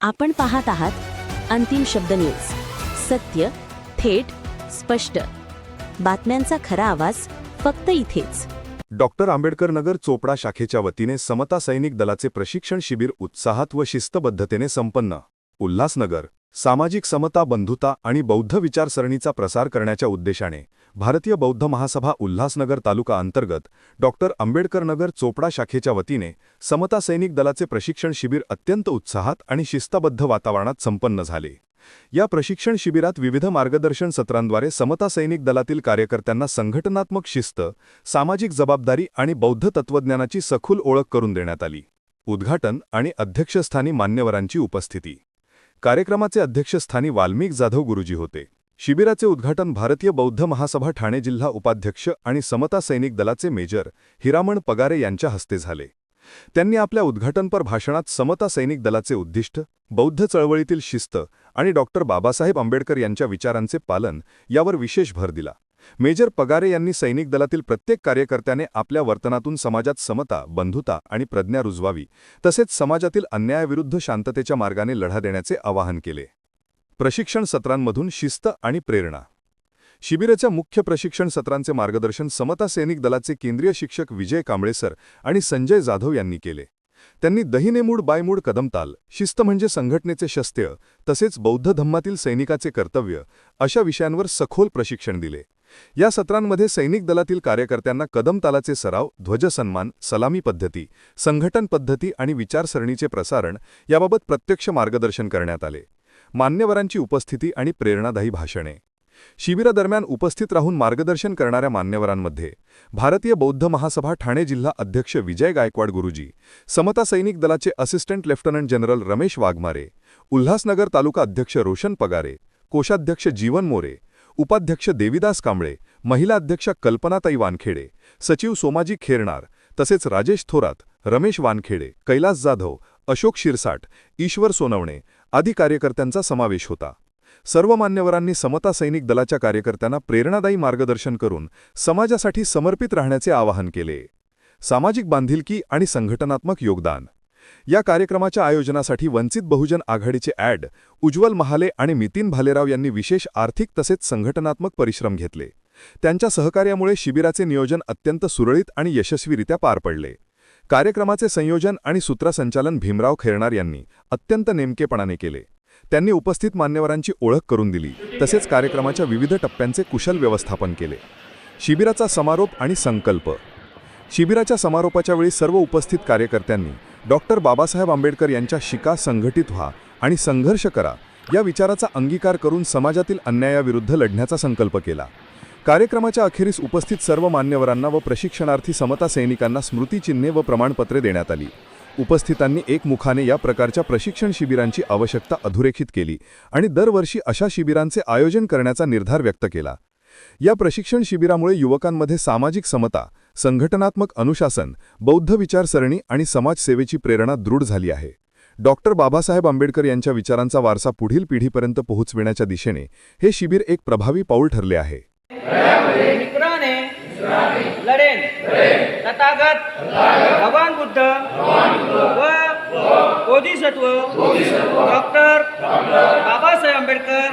आपण पाहत आहात अंतिम शब्द न्यूज सत्य थेट स्पष्ट. बातम्यांचा खरा आवाज फक्त इथेच. डॉक्टर आंबेडकर नगर चोपडा शाखेच्या वतीने समता सैनिक दलाचे प्रशिक्षण शिबिर उत्साहात व शिस्तबद्धतेने संपन्न. उल्हासनगर. सामाजिक समता बंधुता आणि बौद्ध विचारसरणीचा प्रसार करण्याच्या उद्देशाने भारतीय बौद्ध महासभा उल्हासनगर तालुका अंतर्गत डॉक्टर आंबेडकर नगर चोपडा शाखेच्या वतीने समता सैनिक दलाचे प्रशिक्षण शिबिर अत्यंत उत्साहात आणि शिस्ताबद्ध वातावरणात संपन्न झाले. या प्रशिक्षण शिबिरात विविध मार्गदर्शन सत्रांद्वारे समता सैनिक दलातील कार्यकर्त्यांना संघटनात्मक शिस्त सामाजिक जबाबदारी आणि बौद्ध तत्त्वज्ञानाची सखोल ओळख करून देण्यात आली. उद्घाटन आणि अध्यक्षस्थानी मान्यवरांची उपस्थिती. कार्यक्रमाचे अध्यक्षस्थानी वाल्मिक जाधव गुरुजी होते. शिबिराचे उद्घाटन भारतीय बौद्ध महासभा ठाणे जिल्हा उपाध्यक्ष आणि समता सैनिक दलाचे मेजर हिरामण पगारे यांच्या हस्ते झाले. त्यांनी आपल्या उद्घाटनपर भाषणात समता सैनिक दलाचे उद्दिष्ट बौद्ध चळवळीतील शिस्त आणि डॉक्टर बाबासाहेब आंबेडकर यांच्या विचारांचे पालन यावर विशेष भर दिला. मेजर पगारे यांनी सैनिक दलातील प्रत्येक कार्यकर्त्याने आपल्या वर्तनातून समाजात समता बंधुता आणि प्रज्ञा रुजवावी तसेच समाजातील अन्यायाविरुद्ध शांततेच्या मार्गाने लढा देण्याचे आवाहन केले. प्रशिक्षण सत्रांमधून शिस्त आणि प्रेरणा. शिबिराच्या मुख्य प्रशिक्षण सत्रांचे मार्गदर्शन समता सैनिक दलाचे केंद्रीय शिक्षक विजय कांबळेसर आणि संजय जाधव यांनी केले. त्यांनी दहिनेमूड बायमूड कदमताल शिस्त म्हणजे संघटनेचे शस्त्य तसेच बौद्ध धम्मातील सैनिकाचे कर्तव्य अशा विषयांवर सखोल प्रशिक्षण दिले. या सत्रांमध्ये सैनिक दलातील कार्यकर्त्यांना कदमतालाचे सराव ध्वजसन्मान सलामी पद्धती संघटन पद्धती आणि विचारसरणीचे प्रसारण याबाबत प्रत्यक्ष मार्गदर्शन करण्यात आले. मान्यवरांची उपस्थिती आणि प्रेरणादायी भाषणे. शिबिरादरम्यान उपस्थित राहून मार्गदर्शन करणाऱ्या मान्यवरांमध्ये भारतीय बौद्ध महासभा ठाणे जिल्हा अध्यक्ष विजय गायकवाड गुरुजी समता सैनिक दलाचे assistant lieutenant general Ramesh Waghmare Ulhasnagar taluka अध्यक्ष रोशन पगारे कोषाध्यक्ष जीवन मोरे उपाध्यक्ष देविदास कांबळे महिला अध्यक्ष कल्पनाताई वानखेडे सचिव सोमाजी खेरणार तसेच राजेश थोरात रमेश वानखेडे कैलास जाधव अशोक शिरसाट ईश्वर सोनवणे आदी कार्यकर्त्यांचा समावेश होता. सर्व मान्यवरांनी समता सैनिक दलाच्या कार्यकर्त्यांना प्रेरणादायी मार्गदर्शन करून समाजासाठी समर्पित राहण्याचे आवाहन केले. सामाजिक बांधिलकी आणि संघटनात्मक योगदान या कार्यक्रमाच्या आयोजनासाठी वंचित बहुजन आघाडीचे ॲड उज्ज्वल महाले आणि मितीन भालेराव यांनी विशेष आर्थिक तसेच संघटनात्मक परिश्रम घेतले. त्यांच्या सहकार्यामुळे शिबिराचे नियोजन अत्यंत सुरळीत आणि यशस्वीरित्या पार पडले. कार्यक्रमाचे संयोजन आणि सूत्रसंचालन भीमराव खैरणार यांनी अत्यंत नेमकेपणाने केले. त्यांनी उपस्थित मान्यवरांची ओळख करून दिली तसेच कार्यक्रमाच्या विविध टप्प्यांचे कुशल व्यवस्थापन केले. शिबिराचा समारोप आणि संकल्प. शिबिराच्या समारोपाच्या वेळी सर्व उपस्थित कार्यकर्त्यांनी डॉक्टर बाबासाहेब आंबेडकर यांच्या शिका संघटित व्हा आणि संघर्ष करा या विचाराचा अंगीकार करून समाजातील अन्यायाविरुद्ध लढण्याचा संकल्प केला. कार्यक्रमाच्या अखेरीस उपस्थित सर्व मान्यवरांना व प्रशिक्षणार्थी समता सैनिकांना स्मृतिचिन्हे व प्रमाणपत्रे देण्यात आली. उपस्थितांनी एकमुखाने या प्रकारच्या प्रशिक्षण शिबिरांची आवश्यकता अधोरेखित केली आणि दरवर्षी अशा शिबिरांचे आयोजन करण्याचा निर्धार व्यक्त केला. या प्रशिक्षण शिबिरामुळे युवकांमध्ये सामाजिक समता संघटनात्मक अनुशासन बौद्ध विचारसरणी आणि समाजसेवेची प्रेरणा दृढ झाली आहे. डॉक्टर बाबासाहेब आंबेडकर यांच्या विचारांचा वारसा पुढील पिढीपर्यंत पोहोचविण्याच्या दिशेने हे शिबिर एक प्रभावी पाऊल ठरले आहे. लढेन. तथागत भगवान बुद्ध व बोधिसत्व डॉक्टर बाबासाहेब आंबेडकर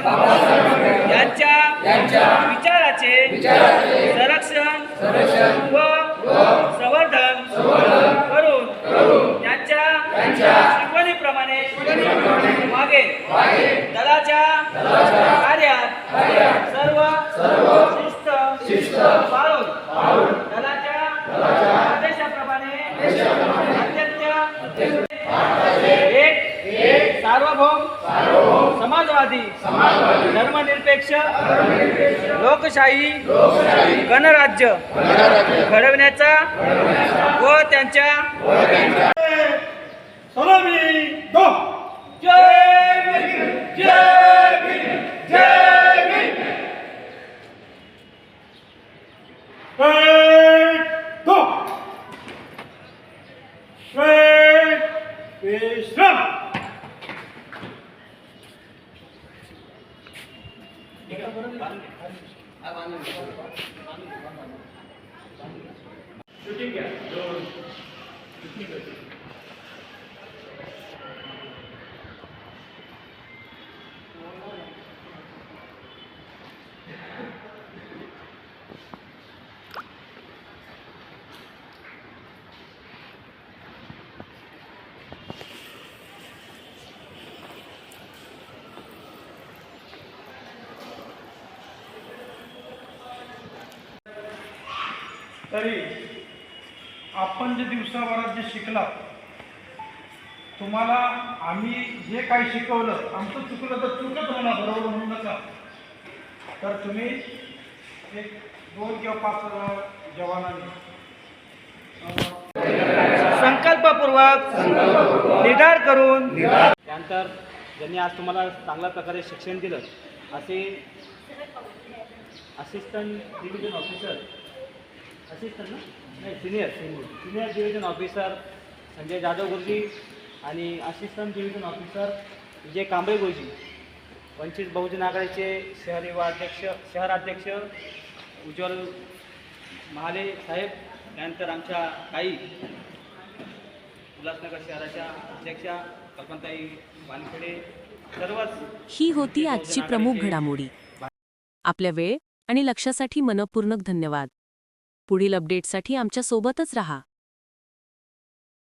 यांच्या विचाराचे संरक्षण व संवर्धन करून त्यांच्या शिकवणीप्रमाणे मागे दलाच्या कार्यात सर्व शिस्त पाळून दलाच्या आदेशाप्रमाणे अत्यंत एक सार्वभौम समाजवादी धर्मनिरपेक्ष लोकशाही गणराज्य घडवण्याचा व त्यांच्या 나는 나는 나는 나는 तरी आपण जे दिवसाभरात जे शिकलात तुम्हाला आम्ही जे काही शिकवलं आमचं चुकलं तर चुकत होणार बरोबर म्हणू नका. तर तुम्ही एक दोन किंवा पाच जवानांनी. संकल्पपूर्वक निर्धार करून त्यानंतर ज्यांनी आज तुम्हाला चांगल्या प्रकारे शिक्षण दिलं असे असिस्टंट डिव्हिजन ऑफिसर असिस्टंट ना? नाही senior senior. Senior division officer Sanjay Jadhav गुरुजी आणि assistant division officer Vijay Kamble गुरुजी. वंचित बहुजन आघाडीचे शहर युवा अध्यक्ष शहर अध्यक्ष उज्ज्वल महाले साहेब त्यानंतर आमच्या काही उल्हासनगर शहराच्या अध्यक्षा कल्पनाताई वानखेडे सर्वच ही होती आजची प्रमुख घडामोडी. आपल्या वेळ आणि लक्षासाठी मनपूर्वक धन्यवाद. पुढील अपडेटसाठी आमच्यासोबतच रहा.